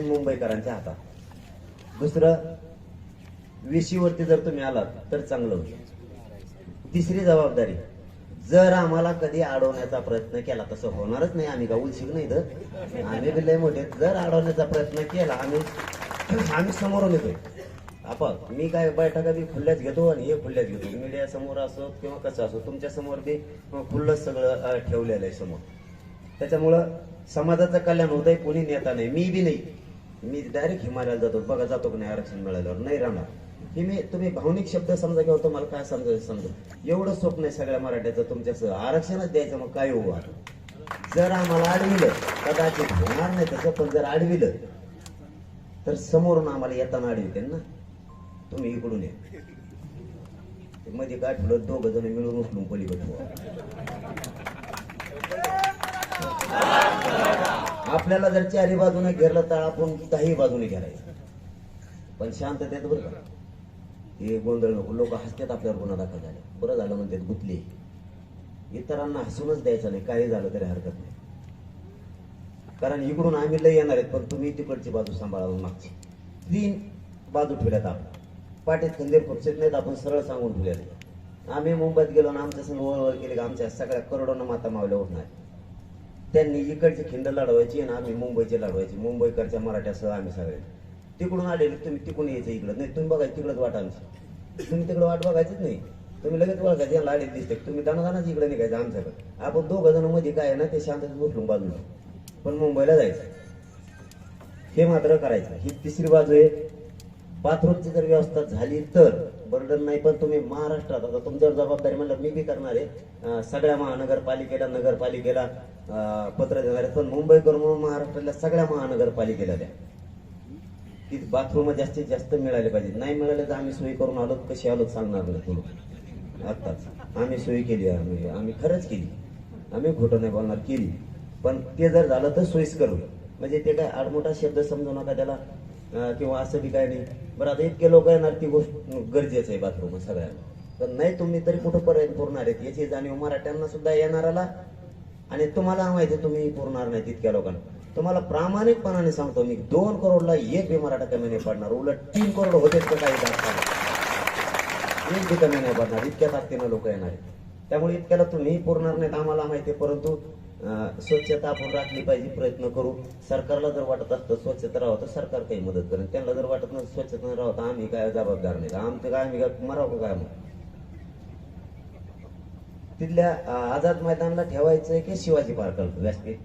मुंबईकरांच्या हातात. दुसरं विशीवरती जर तुम्ही आलात तर चांगलं होईल. तिसरी जबाबदारी जर आम्हाला कधी अडवण्याचा प्रयत्न केला तसं होणारच नाही आम्ही का उलशिक नाही तर आम्ही बी लय मोठे जर अडवण्याचा प्रयत्न केला आम्ही आम्ही समोरून येतोय. आपण मी काय बैठका बी खुल्ल्याच घेतो आणि हे खुल्ल्याच घेतो. मीडिया समोर असो किंवा कसं असो तुमच्यासमोर बी खुल्लंच सगळं ठेवलेलं आहे समोर. त्याच्यामुळं समाजाचं कल्याण होतंय कोणी नेता नाही. मी बी नाही. मी डायरेक्ट हिमालयाला जातो. बघा जातो की नाही आरक्षण मिळाल्यावर. नाही राहणार. हे मी तुम्ही भावनिक शब्द समजा किंवा तुम्हाला काय समजायचं समजा. एवढं स्वप्न आहे सगळ्या मराठ्याचं तुमच्या आरक्षणच द्यायचं मग काय होऊ जर आम्हाला अडविलं कदाचित होणार नाही तसं पण जर अडविलं तर समोरून आम्हाला येताना अडविते ना? तुम्ही इकडून या. मध्ये काय ठेवलं? दोघ जण मिळून उचलून पलीकडे आपल्याला जर चारी बाजूने घेरलं तर आपण काही बाजूने घेरायचं. पण शांततेत बरं का? हे गोंधळ नको. लोक हसतात आपल्यावर गुन्हा दाखल झाले. बरं झालं म्हणतात गुतली. इतरांना हसूनच द्यायचं नाही. काही झालं तरी हरकत नाही. कारण इकडून आम्ही लय येणार आहेत पण तुम्ही तिकडची बाजू सांभाळा मागची. तीन बाजू ठेवल्यात आपण. पाठीत खंदीर खुपशीत नाहीत आपण सरळ सांगून ठेवलेले. आम्ही मुंबईत गेलो ना आमच्या संग वळवळ केली का? आमच्या सगळ्या करोडोना माता मावल्या उठणार त्यांनी इकडची खिंड लढवायची आणि आम्ही मुंबईची लढवायची. मुंबईकडच्या मराठ्यासह आम्ही सगळे. तिकडून आलेले तुम्ही तिकडून यायचं इकडं. नाही तुम्ही बघायचं तिकडंच वाट आमची. तुम्ही तिकडं वाट बघायचीच नाही. तुम्ही लगेच बघायचं यांना आले दिसते. तुम्ही दानादानाच इकडे निघायचं आमच्याकडे. आपण दोघं जणमध्ये काय आहे ना ते शांत बसलून बाजूला. पण मुंबईला जायचं. हे मात्र करायचं. ही तिसरी बाजू आहे. बाथरूमची जर व्यवस्था झाली तर बर्डन नाही पण तुम्ही महाराष्ट्रात आता तुमच्यावर जर जबाबदारी म्हणलं मी बी करणार आहे. सगळ्या महानगरपालिकेला नगरपालिकेला पत्र देणार आहे पण मुंबई करून महाराष्ट्रातल्या सगळ्या महानगरपालिकेला द्या. की बाथरूम जास्तीत जास्त मिळाले पाहिजे नाही मिळाले तर आम्ही सोयी करून आलो कशी आलो सांगणार नाही तुम्ही आत्ताच. आम्ही सोयी केली आम्ही आम्ही खरंच केली. आम्ही खोटं नाही बोलणार केली. पण ते जर झालं तर सोयीस्कर होईल. म्हणजे ते काय आडमोठा शब्द समजू नका त्याला. किंवा असं बी काय नाही. बरं आता इतके लोक येणार ती गोष्ट गरजेचं आहे बाथरूम सगळ्यांना. पण नाही तुम्ही तरी कुठं पर्यंत पुरणार आहेत? याची जाणीव मराठ्यांना सुद्धा येणाराला आणि तुम्हाला माहिती आहे तुम्ही पुरणार नाही तितक्या लोकांना. तुम्हाला प्रामाणिकपणाने सांगतो मी दोन करोडला एक बी मराठा कमी नाही पडणार. उलट तीन करोड होते तर काही दाखवा एक बी कमी नाही पडणार. इतक्या ताकदीनं लोक येणार आहेत. त्यामुळे इतक्याला तुम्ही पुरणार नाहीत आम्हाला माहिती आहे परंतु स्वच्छता आपण राखली पाहिजे प्रयत्न करू. सरकारला जर वाटत असतं स्वच्छता राहावं तर सरकार काही मदत करेल. त्यांना जर वाटत नसतं स्वच्छता राहावं तर आम्ही काय जबाबदार नाही. आमचं काय आम्ही काय मरावं काय मग? तिथल्या आझाद मैदानला ठेवायचंय की शिवाजी पार्कला व्यासपीठ